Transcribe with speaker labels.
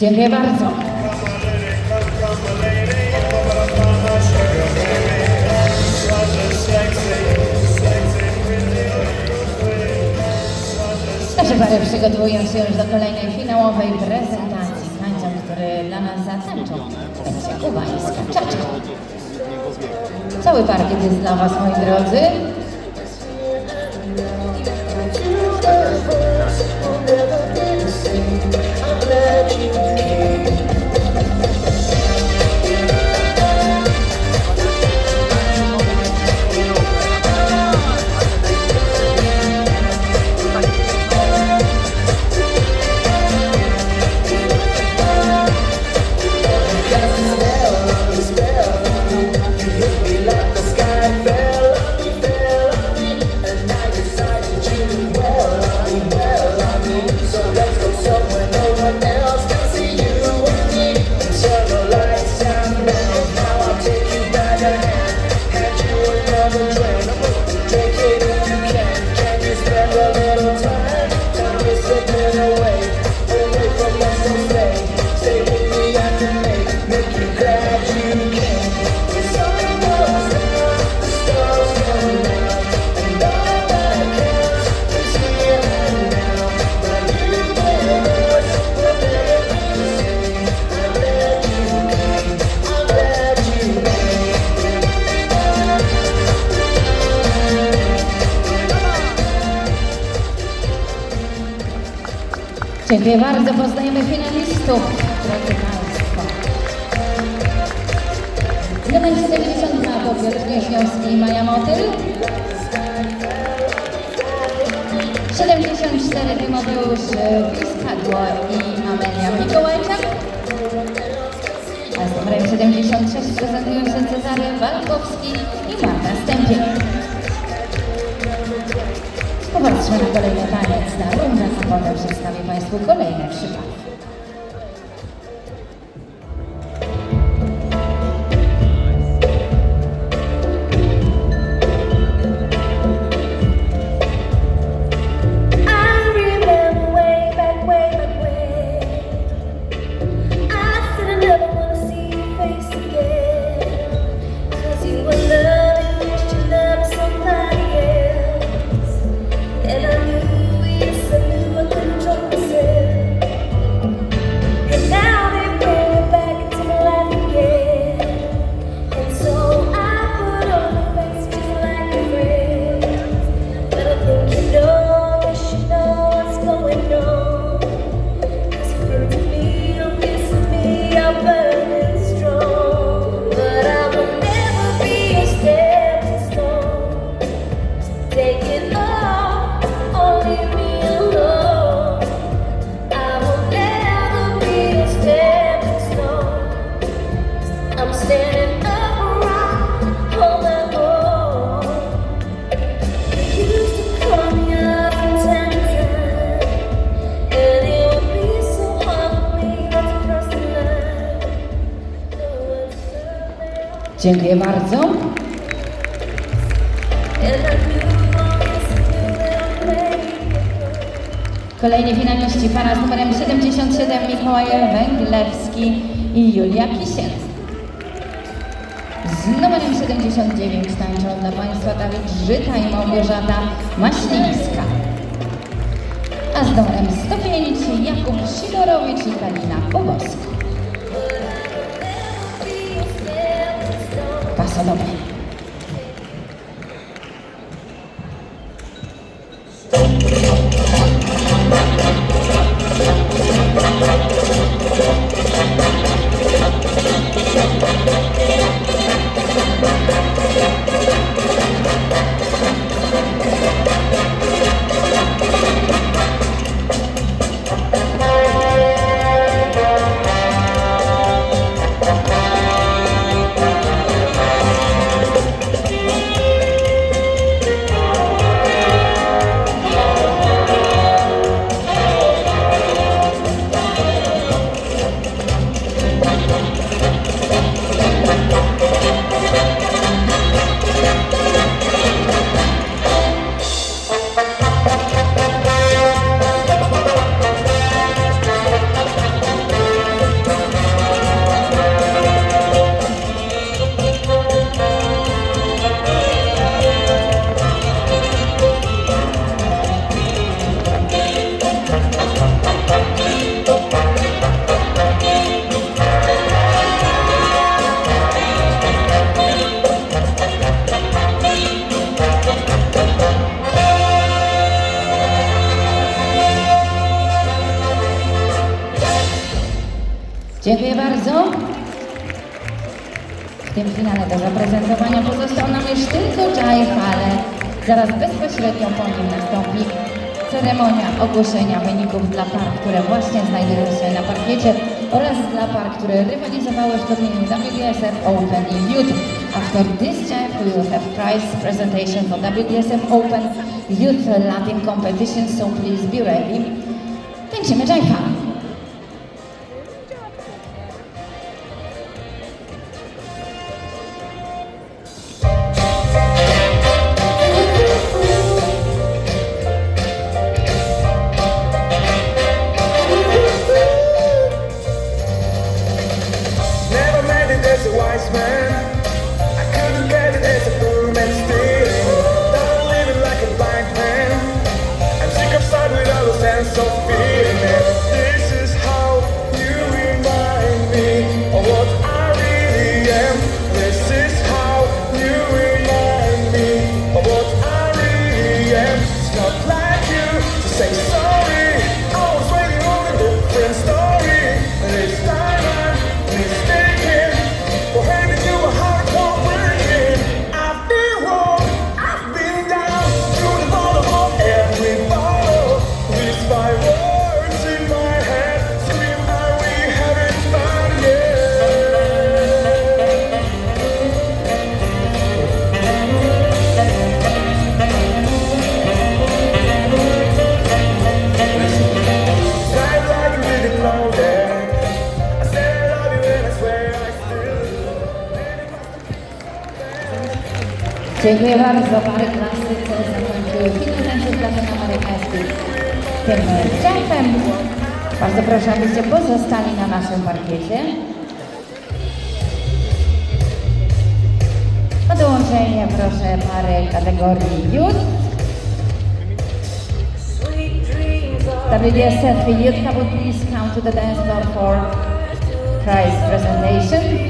Speaker 1: Dziękuję bardzo. Nasze pary przygotowują się już do kolejnej finałowej prezentacji. Tańcem, który dla nas zatańczą, będzie kubańska czacza. Cały parkiet jest dla Was, moi drodzy. Thank you. Dziękuję bardzo. Poznajemy finalistów, drodzy Państwo. Numer 72 to Piotr Wieśniowski i Maja Motyl. 74 Tymoteusz Piskadło i Amelia Mikołajczak. A z numerem 76 prezentują się Cezary Walkowski i Marta Na kolejny taniec na rundę, a potem przedstawię Państwu kolejne trzy
Speaker 2: Hello. Made it.
Speaker 1: Kolejni finaliści para z numerem 77 Mikołaj Węglewski i Julia Kisiel. Z numerem 79 tańczą dla Państwa Dawid Żyta i Małgorzata Maślińska. A z numerem 105 Jakub Sidorowicz i Kalina Boboska. Bắt. Dziękuję bardzo. W tym finale do zaprezentowania pozostał nam już tylko Jive, ale zaraz bezpośrednio po nim nastąpi ceremonia ogłoszenia wyników dla par, które właśnie znajdują się na parkiecie oraz dla par, które rywalizowały w turnieju WDSF Open in Youth. After this Jive, we will have prize presentation for WDSF Open Youth Latin Competition, so please be ready. Tańczymy Jive'a.
Speaker 3: Never
Speaker 1: Dziękuję bardzo. Pary klasyce zakończyły finał tańców latynoamerykańskich tym jumpem. Bardzo proszę, abyście pozostali na naszym parkiecie. O dołączenie proszę pary kategorii Youth. WDSF Youth Couple, please come to the dance floor for prize presentation.